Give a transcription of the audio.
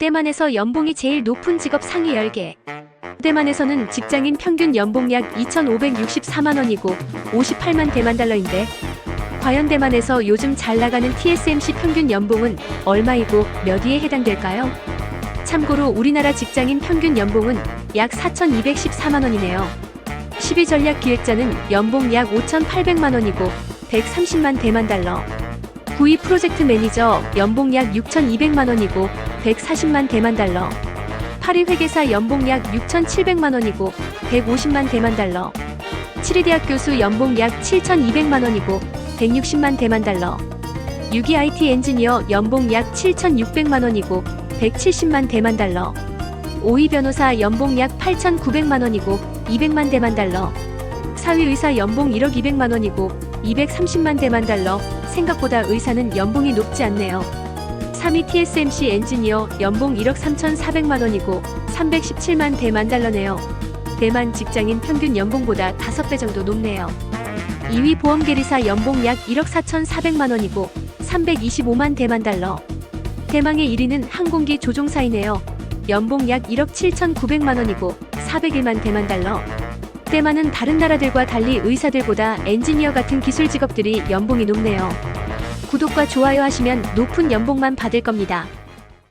대만에서 연봉이 제일 높은 직업 상위 10개. 대만에서는 직장인 평균 연봉 약 2,564만 원이고 58만 대만 달러인데 과연 대만에서 요즘 잘 나가는 TSMC 평균 연봉은 얼마이고 몇 위에 해당될까요? 참고로 우리나라 직장인 평균 연봉은 약 4,214만 원이네요. 10위 전략 기획자는 연봉 약 5,800만 원이고 130만 대만 달러. 9위 프로젝트 매니저 연봉 약 6,200만 원이고 140만 대만 달러. 8위 회계사 연봉 약 6,700만 원이고 150만 대만 달러. 7위 대학 교수 연봉 약 7,200만 원이고 160만 대만 달러. 6위 IT 엔지니어 연봉 약 7,600만 원이고 170만 대만 달러. 5위 변호사 연봉 약 8,900만 원이고 200만 대만 달러. 4위 의사 연봉 1억 200만 원이고 230만 대만 달러. 생각보다 의사는 연봉이 높지 않네요. 3위 TSMC 엔지니어 연봉 1억 3,400만 원이고 317만 대만 달러네요. 대만 직장인 평균 연봉보다 5배 정도 높네요. 2위 보험계리사 연봉 약 1억 4,400만 원이고 325만 대만 달러. 대망의 1위는 항공기 조종사이네요. 연봉 약 1억 7,900만 원이고 401만 대만 달러. 대만은 다른 나라들과 달리 의사들보다 엔지니어 같은 기술 직업들이 연봉이 높네요. 구독과 좋아요 하시면 높은 연봉만 받을 겁니다.